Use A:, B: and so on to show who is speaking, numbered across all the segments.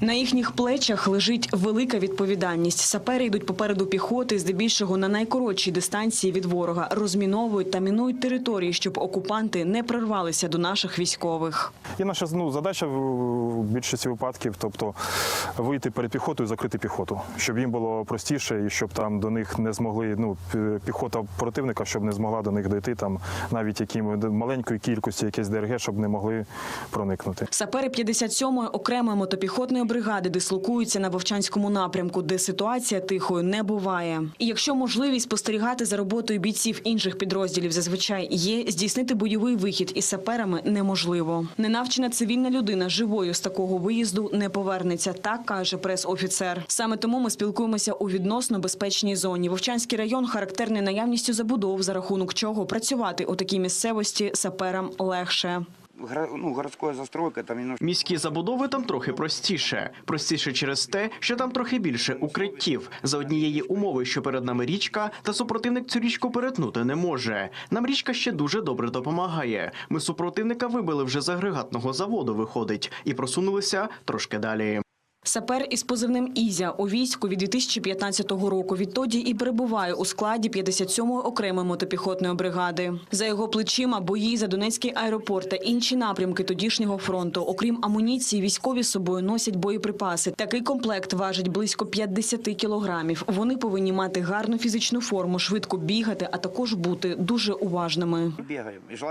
A: На їхніх плечах лежить велика відповідальність. Сапери йдуть попереду піхоти, здебільшого на найкоротшій дистанції від ворога, розміновують та мінують території, щоб окупанти не прорвалися до наших військових.
B: І наша ну, задача в більшості випадків, тобто вийти перед піхотою, закрити піхоту, щоб їм було простіше і щоб там до них не змогли. Ну піхота противника, щоб не змогла до них дойти там навіть яким маленької кількості якесь ДРГ, щоб не могли проникнути.
A: Сапери 57-ї окремої мотопіхотної бригади дислокуються на Вовчанському напрямку, де ситуація тихою не буває. І якщо можливість спостерігати за роботою бійців інших підрозділів зазвичай є, здійснити бойовий вихід із саперами неможливо. Ненавчена цивільна людина живою з такого виїзду не повернеться. Так каже прес-офіцер. Саме тому ми спілкуємося у відносно безпечній зоні. Вовчанський район характерний наявністю забудов, за рахунок чого працювати у такій місцевості саперам легше.
C: Ну, городская застройка, там немножко
D: Міські забудови там трохи простіше. Простіше через те, що там трохи більше укриттів. За однієї умови, що перед нами річка, та супротивник цю річку перетнути не може. Нам річка ще дуже добре допомагає. Ми супротивника вибили вже з агрегатного заводу, виходить, і просунулися трошки далі.
A: Сапер із позивним Ізя у війську від 2015 року. Відтоді і перебуває у складі 57-ї окремої мотопіхотної бригади. За його плечима бої за Донецький аеропорт та інші напрямки тодішнього фронту. Окрім амуніції, військові з собою носять боєприпаси. Такий комплект важить близько 50 кілограмів. Вони повинні мати гарну фізичну форму, швидко бігати, а також бути дуже уважними.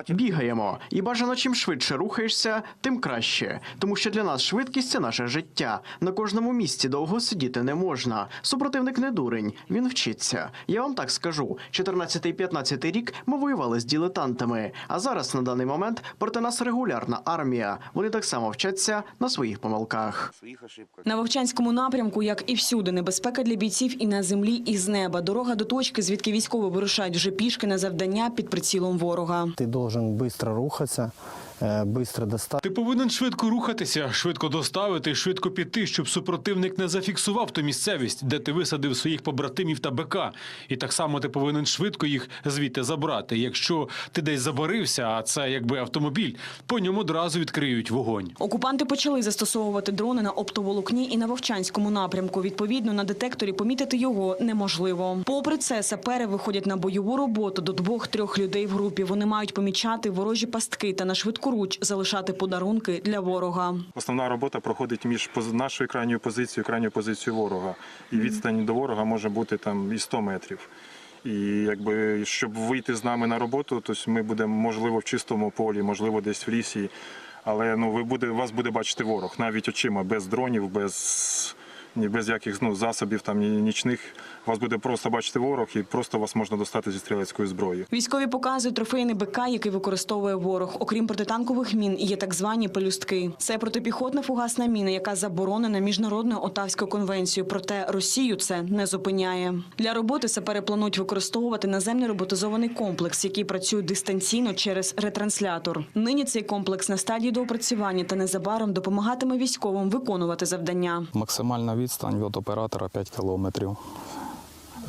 D: Бігаємо, і бажано чим швидше рухаєшся, тим краще. Тому що для нас швидкість це наше життя. На кожному місці довго сидіти не можна. Супротивник не дурень, він вчиться. Я вам так скажу: 14-15 рік ми воювали з дилетантами. А зараз на даний момент проти нас регулярна армія. Вони так само вчаться на своїх помилках.
A: На Вовчанському напрямку, як і всюди, небезпека для бійців і на землі, і з неба. Дорога до точки, звідки військові вирушають вже пішки на завдання під прицілом ворога.
E: Ти должен швидко рухатися, швидко достати.
F: Ти повинен швидко рухатися, швидко доставити, швидко піти, щоб супротивник не зафіксував ту місцевість, де ти висадив своїх побратимів та БК. І так само ти повинен швидко їх звідти забрати. Якщо ти десь забарився, а це якби автомобіль, по ньому одразу відкриють вогонь.
A: Окупанти почали застосовувати дрони на оптоволокні і на Вовчанському напрямку. Відповідно, на детекторі помітити його неможливо. Попри це, сапери виходять на бойову роботу до двох-трьох людей в групі. Вони мають помічати ворожі пастки та на швидку руч залишати подарунки для ворога.
B: Основна робота проходить між нашою крайньою позицією і крайньою позицією ворога. І відстань до ворога може бути там і 100 метрів. І якби щоб вийти з нами на роботу, то ми будемо можливо в чистому полі, можливо, десь в лісі. Але ну ви буде вас буде бачити ворог навіть очима, без дронів, без ні без яких ну, засобів там нічних. Вас буде просто бачити ворог, і просто вас можна достати зі стрілецької зброї.
A: Військові показують трофейний БК, який використовує ворог. Окрім протитанкових мін, є так звані пелюстки. Це протипіхотна фугасна міна, яка заборонена міжнародною Отавською конвенцією. Проте Росію це не зупиняє. Для роботи сапери планують використовувати наземний роботизований комплекс, який працює дистанційно через ретранслятор. Нині цей комплекс на стадії доопрацювання та незабаром допомагатиме військовим виконувати завдання.
G: Максимальна відстань від оператора 5 кілометрів.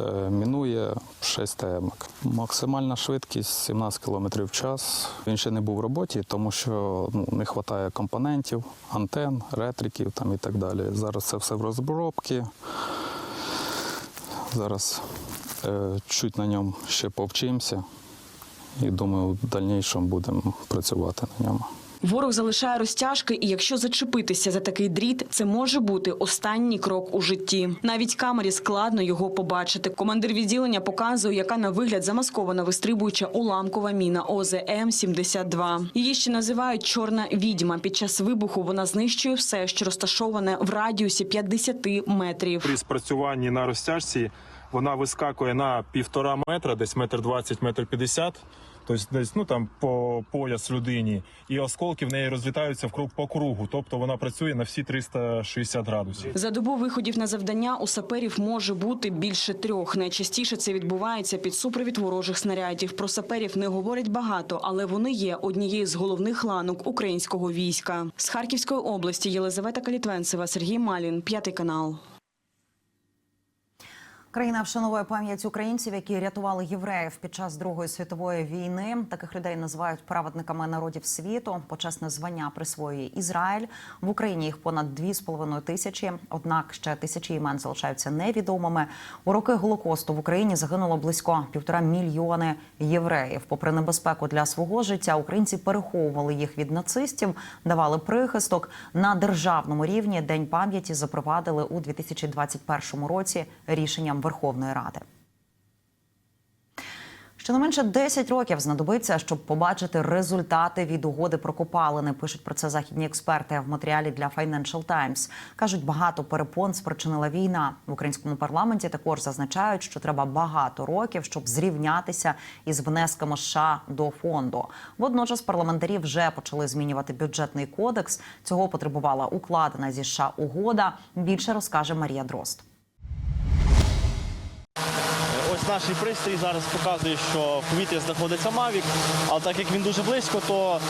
G: Е, Мінує 6 темок. Максимальна швидкість 17 км в час. Він ще не був в роботі, тому що ну, не вистачає компонентів, антен, ретриків там і так далі. Зараз це все в розробці. Зараз е, чуть на ньому ще повчимося і думаю, в дальнішому будемо працювати на ньому.
A: Ворог залишає розтяжки, і якщо зачепитися за такий дріт, це може бути останній крок у житті. Навіть камері складно його побачити. Командир відділення показує, яка на вигляд замаскована вистрибуюча уламкова міна ОЗМ 72 Її ще називають чорна відьма. Під час вибуху вона знищує все, що розташоване в радіусі 50 метрів.
B: При спрацюванні на розтяжці вона вискакує на півтора метра, десь метр двадцять, метр п'ятдесят. Тобто десь ну там по пояс людині, і осколки в неї розлітаються в круг по кругу. Тобто вона працює на всі 360 градусів.
A: За добу виходів на завдання у саперів може бути більше трьох. Найчастіше це відбувається під супровід ворожих снарядів. Про саперів не говорять багато, але вони є однією з головних ланок українського війська. З Харківської області Єлизавета Калітвенцева, Сергій Малін, п'ятий канал.
H: Країна вшановує пам'ять українців, які рятували євреїв під час Другої світової війни. Таких людей називають праведниками народів світу. Почесне звання присвоює Ізраїль. В Україні їх понад 2,5 тисячі. Однак ще тисячі імен залишаються невідомими. У роки голокосту в Україні загинуло близько півтора мільйони євреїв. Попри небезпеку для свого життя, українці переховували їх від нацистів, давали прихисток на державному рівні. День пам'яті запровадили у 2021 році рішенням Верховної Ради. Щонайменше 10 років знадобиться, щоб побачити результати від угоди про копалини. Пишуть про це західні експерти в матеріалі для Financial Times. кажуть, багато перепон спричинила війна в українському парламенті. Також зазначають, що треба багато років, щоб зрівнятися із внесками США до фонду. Водночас парламентарі вже почали змінювати бюджетний кодекс. Цього потребувала укладена зі США угода. Більше розкаже Марія Дрозд.
I: Ось наш пристрій зараз показує, що в повітрі знаходиться Мавік, але так як він дуже близько, то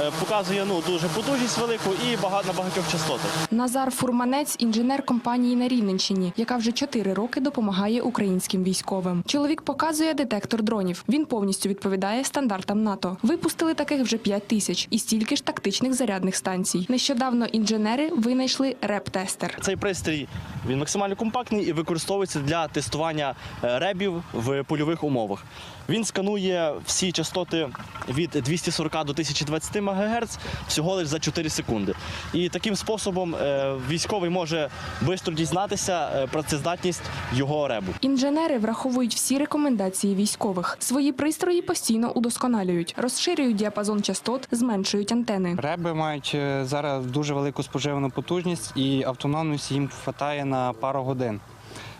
I: е, показує ну, дуже потужність велику і багато на багатьох частотах.
J: Назар Фурманець – інженер компанії на Рівненщині, яка вже чотири роки допомагає українським військовим. Чоловік показує детектор дронів. Він повністю відповідає стандартам НАТО. Випустили таких вже 5 тисяч і стільки ж тактичних зарядних станцій. Нещодавно інженери винайшли реп-тестер.
I: Цей пристрій він максимально компактний і використовується для тестування е, ребів в польових умовах. Він сканує всі частоти від 240 до 1020 МГц всього лише за 4 секунди. І таким способом е, військовий може швидко дізнатися е, працездатність його ребу.
J: Інженери враховують всі рекомендації військових. Свої пристрої постійно удосконалюють, розширюють діапазон частот, зменшують антени.
K: Реби мають е, зараз дуже велику споживану потужність і автономність їм вистачає на пару годин.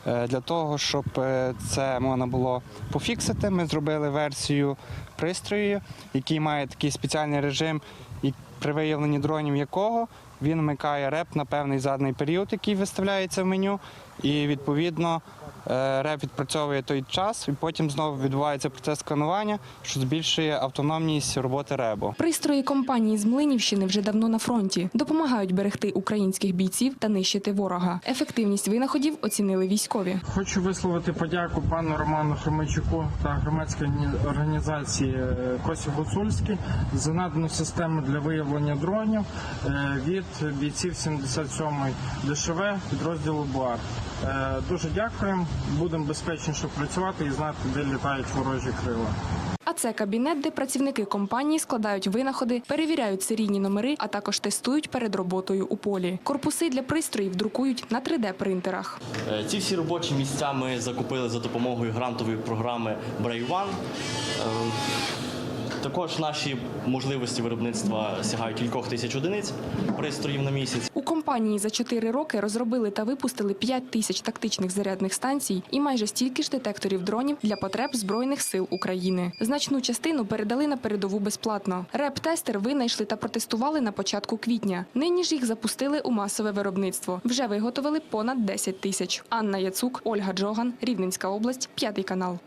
K: Е, Для того, щоб е, це можна було пофіксити, ми зробили версію пристрою, який має такий спеціальний режим, і при виявленні дронів якого він вмикає реп на певний задний період, який виставляється в меню, і відповідно е, реп відпрацьовує той час, і потім знову відбувається процес сканування, що збільшує автономність роботи ребу.
J: Пристрої компанії з Млинівщини вже давно на фронті. Допомагають берегти українських бійців та нищити ворога. Ефективність винаходів оцінили військові.
L: Хочу висловити подяку пану Роману Хромичуку та громадській організації е, Косів Гуцульський за надану систему для виявлення дронів е, від бійців 77-ї ДШВ підрозділу БУАР. Е, Дуже дякуємо. Будемо безпечніше працювати і знати, де літають ворожі крила.
J: А це кабінет, де працівники компанії складають винаходи, перевіряють серійні номери, а також тестують перед роботою у полі. Корпуси для пристроїв друкують на 3D-принтерах.
I: Е, Ці всі робочі місця ми закупили за допомогою грантової програми Brave One. Е, Також наші можливості виробництва сягають кількох тисяч одиниць пристроїв на місяць.
J: У компанії за 4 роки розробили та випустили 5 тисяч тактичних зарядних станцій і майже стільки ж детекторів дронів для потреб Збройних сил України. Значну частину передали на передову безплатно. Реп-тестер винайшли та протестували на початку квітня. Нині ж їх запустили у масове виробництво. Вже виготовили понад 10 тисяч. Анна Яцук, Ольга Джоган, Рівненська область, п'ятий канал.